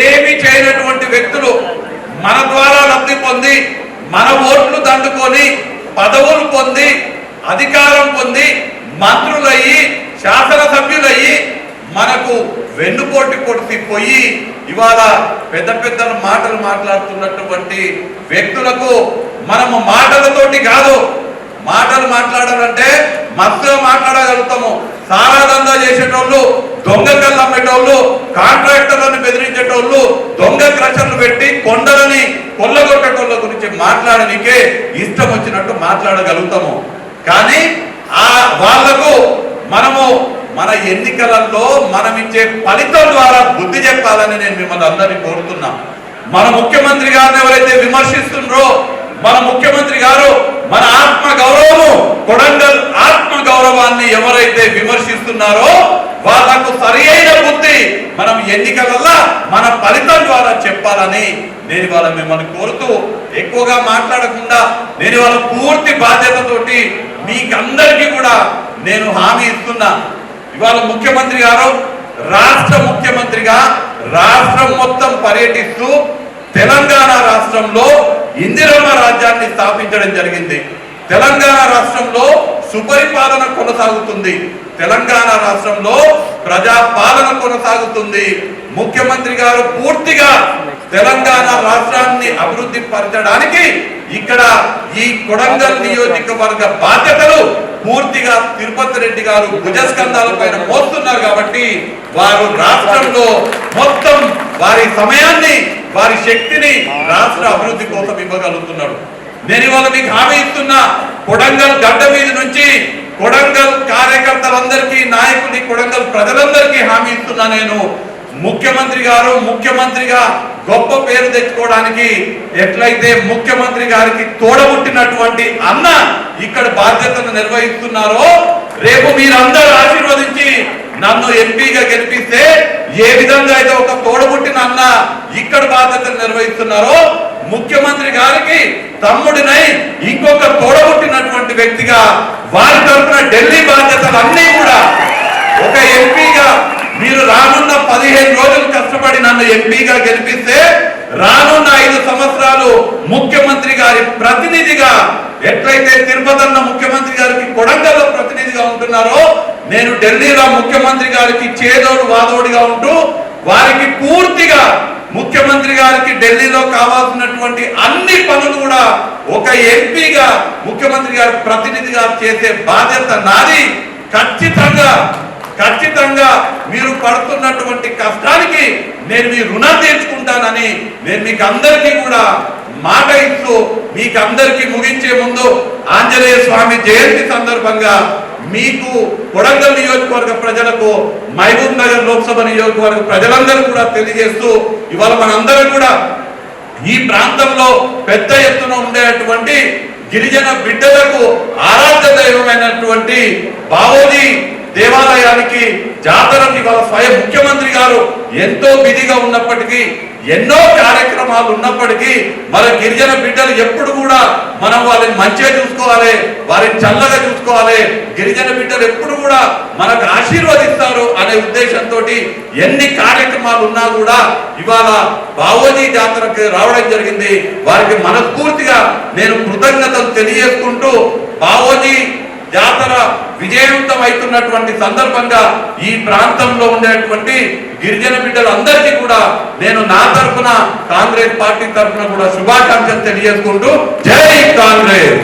ఏమి చేయనటువంటి వ్యక్తులు మన ద్వారా లబ్ధి పొంది మన ఓట్లు దండుకొని పదవులు పొంది అధికారం పొంది మంత్రులయ్యి శాసనసభ్యులయ్యి మనకు వెన్నుపోటు కొట్టి పోయి ఇవాళ పెద్ద పెద్ద మాటలు మాట్లాడుతున్నటువంటి వ్యక్తులకు మనము మాటలతోటి కాదు మాటలు మాట్లాడాలంటే మత్తుగా మాట్లాడగలుగుతాము. సారాదందా చేసేటోళ్ళు దొంగ కళ్ళు కాంట్రాక్టర్లను బెదిరించేటోళ్ళు దొంగ క్రషర్లు పెట్టి కొండలని కొల్లగొట్టేటోళ్ళ గురించి మాట్లాడనికే ఇష్టం వచ్చినట్టు మాట్లాడగలుగుతాము. కానీ ఆ వాళ్ళకు మనము మన ఎన్నికలలో మనం ఇచ్చే ఫలితం ద్వారా బుద్ధి చెప్పాలని నేను మిమ్మల్ని అందరినీ కోరుతున్నా. మన ముఖ్యమంత్రి గారిని ఎవరైతే విమర్శిస్తున్నారో మన ముఖ్యమంత్రి గారు మన ఆత్మ గౌరవము కొడంగల్ ఆత్మ గౌరవాన్ని ఎవరైతే విమర్శిస్తున్నారో వాళ్ళకు సరి అయిన బుద్ధి మనం ఎన్నికలలో మన ఫలితం ద్వారా చెప్పాలని నేను ఇవాళ మిమ్మల్ని కోరుతూ ఎక్కువగా మాట్లాడకుండా నేను ఇవాళ పూర్తి బాధ్యతతోటి మీకందరికీ కూడా నేను హామీ ఇస్తున్నా. ఇవాళ ముఖ్యమంత్రి గారు రాష్ట్ర ముఖ్యమంత్రిగా రాష్ట్రం మొత్తం పర్యటిస్తూ తెలంగాణ రాష్ట్రంలో ఇందిరమ్మ రాజ్యాన్ని స్థాపించడం జరిగింది. తెలంగాణ రాష్ట్రంలో సుపరిపాలన కొనసాగుతుంది. తెలంగాణ రాష్ట్రంలో ప్రజా పాలన కొనసాగుతుంది. ముఖ్యమంత్రి గారు పూర్తిగా తెలంగాణ రాష్ట్రాన్ని అభివృద్ధి పరచడానికి ఇక్కడ ఈ కొడంగల్ నియోజకవర్గ బాధ్యతలు పూర్తిగా తిరుపతి రెడ్డి గారు భుజస్కంధాల పైన మోస్తున్నారు కాబట్టి వారు రాష్ట్రంలో మొత్తం వారి సమయాన్ని వారి శక్తిని రాష్ట్ర అభివృద్ధి కోసం ఇవ్వగలుగుతున్నాడు నేను ఇవాళ మీకు హామీ ఇస్తున్నా కొడంగల్ గడ్డ మీద నుంచి కొడంగల్ కార్యకర్తలందరికీ నాయకుడి కొడంగల్ ప్రజలందరికీ హామీ ఇస్తున్నా నేను. ముఖ్యమంత్రి గారు ముఖ్యమంత్రిగా గొప్ప పేరు తెచ్చుకోవడానికి ఎట్లయితే ముఖ్యమంత్రి గారికి తోడబుట్టినటువంటి అన్న ఇక్కడ బాధ్యతను నిర్వహిస్తున్నారో రేపు మీరందరూ ఆశీర్వదించి నన్ను ఎంపీగా గెలిపిస్తే ఏ విధంగా అయితే ఒక తోడబుట్టిన అన్న ఇక్కడ బాధ్యతలు నిర్వహిస్తున్నారో ముఖ్యమంత్రి గారికి తమ్ముడినై ఇంకొక తోడబుట్టినటువంటి వ్యక్తిగా వారి తరఫున ఢిల్లీ బాధ్యతలు అన్నీ కూడా. ఒక ఎంపీగా మీరు రానున్న పదిహేను రోజులు కష్టపడి నన్ను ఎంపీగా గెలిపిస్తే రానున్న ఐదు సంవత్సరాలు ముఖ్యమంత్రి గారి ప్రతినిధిగా ఎట్లయితే తిరుపతన్న ముఖ్యమంత్రి గారికి కొడంగల్లో ప్రతినిధిగా ఉంటున్నారో నేను ఢిల్లీలో ముఖ్యమంత్రి గారికి చేదోడు వాదోడిగా ఉంటూ వారికి పూర్తిగా ముఖ్యమంత్రి గారికి ఢిల్లీలో కావాల్సినటువంటి అన్ని పనులు కూడా ఒక ఎంపీగా ముఖ్యమంత్రి గారి ప్రతినిధిగా చేసే బాధ్యత నాది. ఖచ్చితంగా ఖచ్చితంగా మీరు పడుతున్నటువంటి కష్టానికి నేను మీ రుణం తీర్చుకుంటానని నేను మీకు అందరికీ కూడా మాట ఇస్తూ మీకు అందరికీ ముగించే ముందు ఆంజనేయ స్వామి జయంతి సందర్భంగా మీకు కొడంగల్ నియోజకవర్గ ప్రజలకు మహబూబ్ నగర్ లోక్సభ నియోజకవర్గ ప్రజలందరూ కూడా తెలియజేస్తూ ఇవాళ మనందరం కూడా ఈ ప్రాంతంలో పెద్ద ఎత్తున ఉండేటువంటి గిరిజన బిడ్డలకు ఆరాధ్య దైవమైనటువంటి బావోజీ దేవాలయానికి జాతరకి వాళ్ళ స్వయం ముఖ్యమంత్రి గారు ఎంతో బిజీగా ఉన్నప్పటికీ ఎన్నో కార్యక్రమాలు ఉన్నప్పటికీ మన గిరిజన బిడ్డలు ఎప్పుడు కూడా మనం వాళ్ళని మంచిగా చూసుకోవాలి వారిని చల్లగా చూసుకోవాలి. గిరిజన బిడ్డలు ఎప్పుడు కూడా మనకు ఆశీర్వదిస్తారు అనే ఉద్దేశంతో ఎన్ని కార్యక్రమాలు ఉన్నా కూడా ఇవాళ బావోజీ జాతరకు రావడం జరిగింది. వారికి మనస్ఫూర్తిగా నేను కృతజ్ఞతలు తెలియజేసుకుంటూ బావోజీ జాతర విజయవంతం అవుతున్నటువంటి సందర్భంగా ఈ ప్రాంతంలో ఉండేటువంటి గిరిజన బిడ్డలందరికీ కూడా నేను నా తరఫున కాంగ్రెస్ పార్టీ తరఫున కూడా శుభాకాంక్షలు తెలియజేసుకుంటూ జై కాంగ్రెస్.